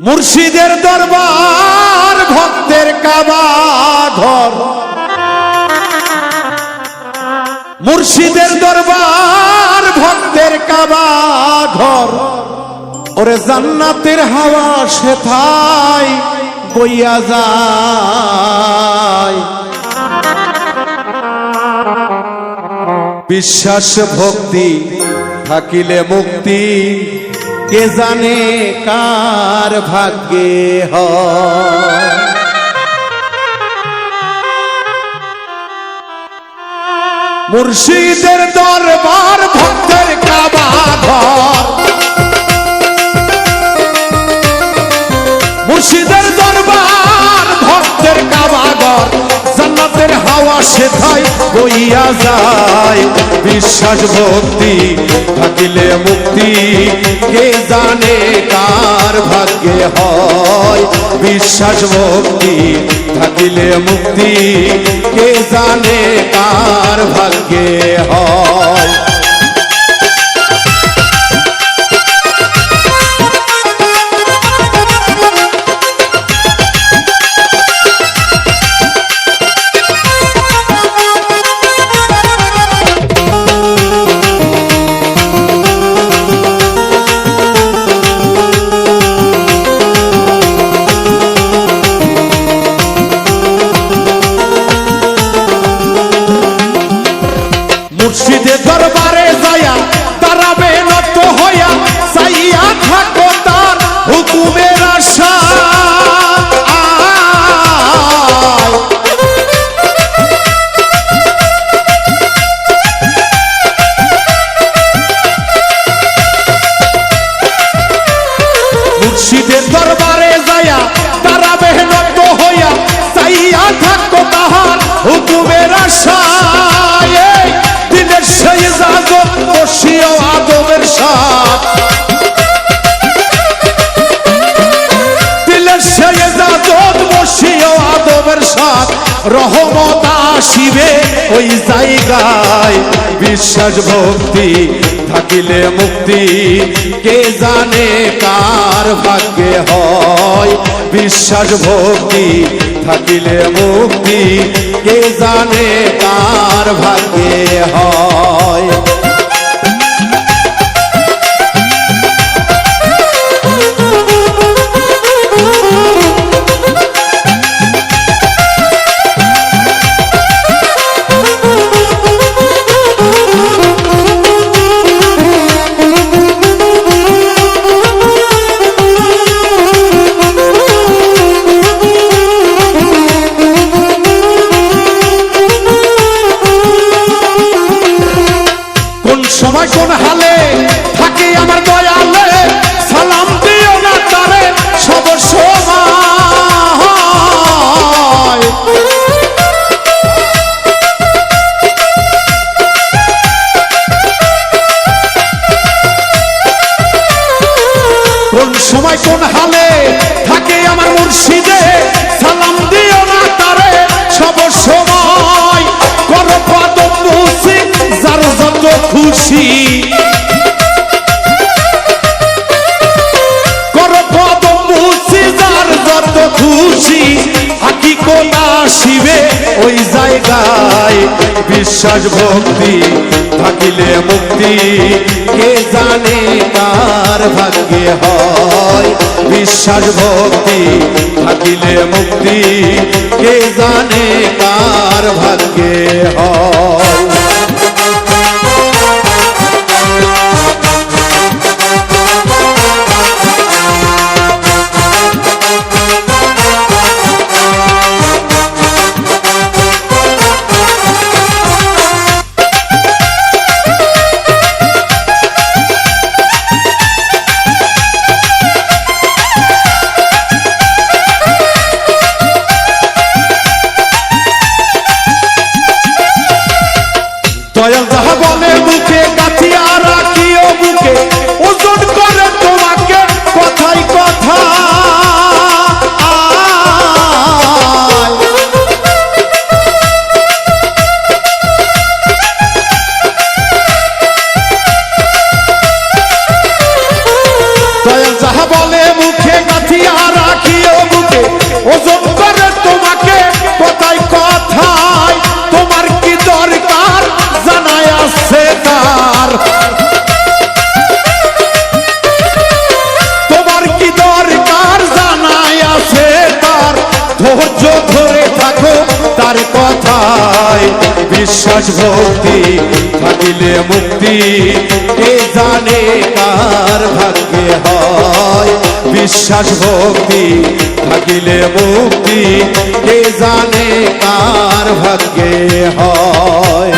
মুর্শিদের দরবার, ভক্তের কাবা ঘর। মুর্শিদের দরবার, ভক্তের কাবা ঘর। ওরে জান্নাতের হাওয়া সেথায় বইয়া যায়। বিশ্বাস ভক্তি থাকিলে মুক্তি কে জানে কার ভাগ্যে হ মুর্শিদের দরবার ভক্তের কাবা ঘর। সেথায় বইয়া যায় বিশ্বাস, ভক্তি, থাকিলে মুক্তি। কে জানে কার ভাগ্যে হয়? বিশ্বাস, ভক্তি, থাকিলে মুক্তি। কে জানে কার ভাগ্যে হয়? মুর্শিদের দরবারে যায়া দাঁড়াবে নত হইয়া চাইয়া থাকো তাহার হুকুমের আশায়। দিনের সেই জাগো বসিও আদমের সেই জাগত আদমের রহমত আসিবে ওই জায়গায় বিশ্বাস ভক্তি থাকিলে মুক্তি। কে জানে কার ভাগ্যে হয়? বিশ্বাস ভক্তি থাকিলে মুক্তি। কে জানে কার ভাগ্যে হয়? খুশি। বিশ্বাস, ভক্তি, থাকিলে মুক্তি। কে জানে কার ভাগ্যে হয়। বিশ্বাস, ভক্তি, থাকিলে মুক্তি। কে জানে কার ভাগ্যে হয়। ধরে থাকো, তার কথায় বিশ্বাস, ভক্তি থাকিলে মুক্তি। এ জানে তার ভাগ্যে হয়? বিশ্বাস, ভক্তি থাকিলে মুক্তি। এ জানে তার ভাগ্যে হয়?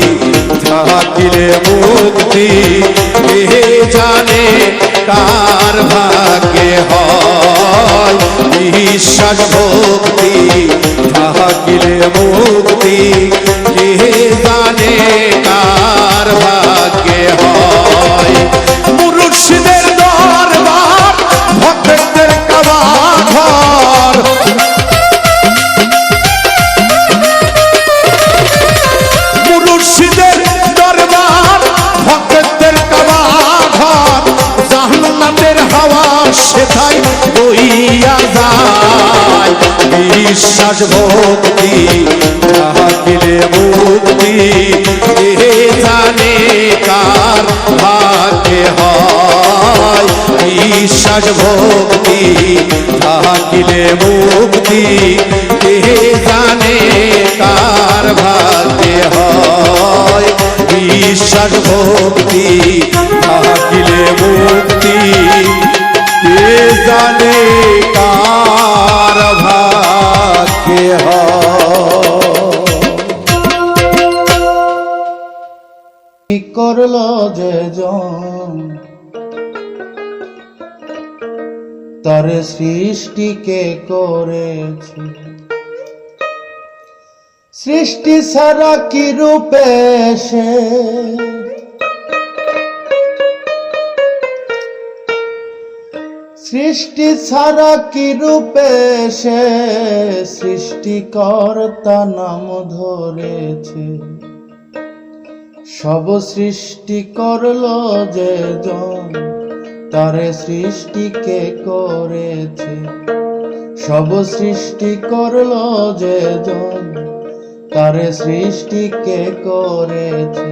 থাকিলে মুক্তি কে জানে কার ভাগ্যে হয়। বিশ্বাস ভক্তি থাকিলে মুক্তি কে জানে কার ভাগ্যে হয়। বিশ্বাস ভক্তি থাকিলে মুক্তি। এ জানে কার ভাগ্যে হয়। বিশ্বাস ভক্তি থাকিলে মুক্তি। কে জানে কার ভাগ্যে হয়। বিশ্বাস ভক্তি থাকিলে মুক্তি। কে জানে করল যে জন? তার সৃষ্টিকে করেছে? সৃষ্টি ছাড়া কি রূপে সে? সৃষ্টি ছাড়া কি রূপে সে? সৃষ্টিকর্তা নাম ধরেছে। সব সৃষ্টি করল যে জন, তারে সৃষ্টিকে করেছে? সব সৃষ্টি করল যে জন, তারে সৃষ্টিকে করেছে?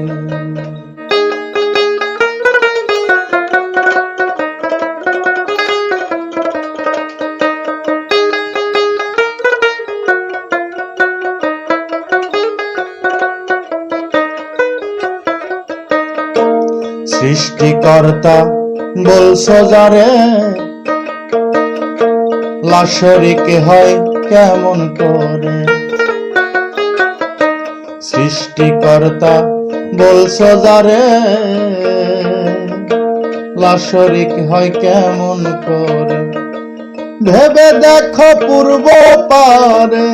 সৃষ্টিকর্তা বলছো যারে? লাশরিকে হয় কেমন করে? সৃষ্টিকর্তা বলছো যারে? লাশরিক হয় কেমন করে? ভেবে দেখো পূর্ব পারে।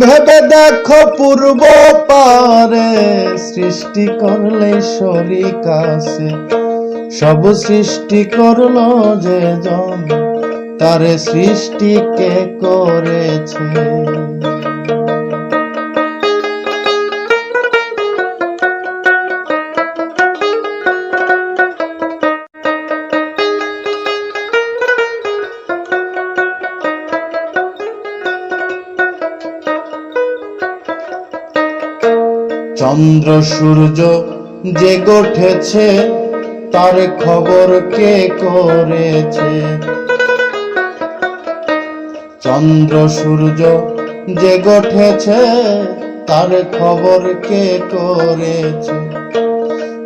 ভেবে দেখো পূর্ব পারে, সৃষ্টি করলে শরিক আছে সব সৃষ্টি করল যে জন, তার সৃষ্টি কে করেছে। চন্দ্র সূর্য যে গঠেছে, তার খবর কে করেছে? চন্দ্র সূর্য যে গঠেছে, তার খবর কে করেছে?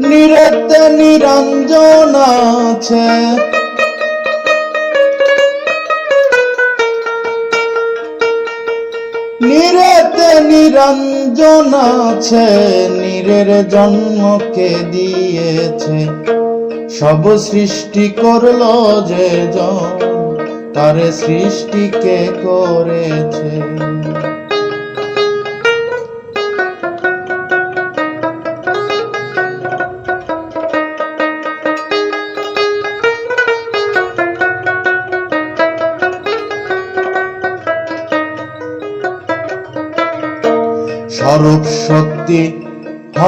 নিরতে নিরঞ্জন আছে। নিরেতে নিরঞ্জন আছে নীরের জন্মকে দিয়েছে। সব সৃষ্টি করল যে জন তার সৃষ্টিকে করেছে।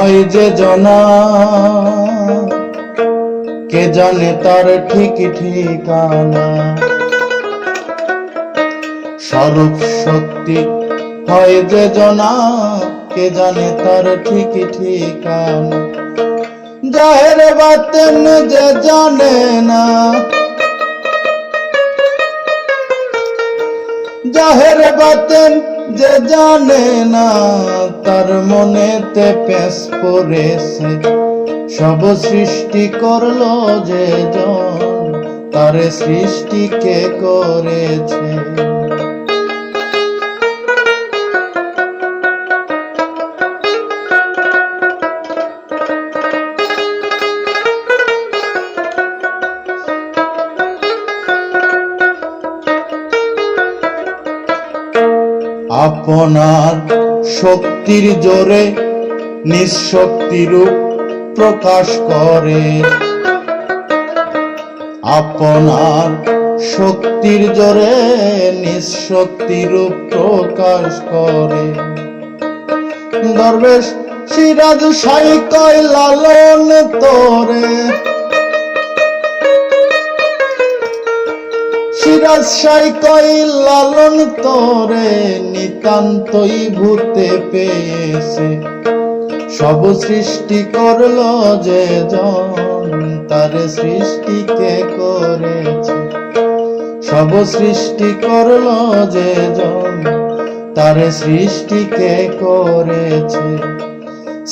হয় যে জনা। কে জানে তার ঠিক ঠিকানা। স্বরূপ শক্তি হয় যে জনা, কে জানে তার ঠিক ঠিকানা। জাহের বাতেন যে জানে না। জাহের বাতেন যে জানে না, তার মনেতে পেশ পড়েছে। সব সৃষ্টি করল যে জন, তার সৃষ্টিকে করেছে। আপনার শক্তির জোরে নিঃশক্তিরূপ প্রকাশ করে। আপনার শক্তির জোরে নিঃশক্তিরূপ প্রকাশ করে। দরবেশ সিরাজ সাই কয়, লালন তোরে। সাই কই লালন তোরে নিতান্তই ভূতে পেয়েছে। সব সৃষ্টি করল যে জন, তার সৃষ্টিকে করেছে? সব সৃষ্টি করল যে জন, তার সৃষ্টিকে করেছে?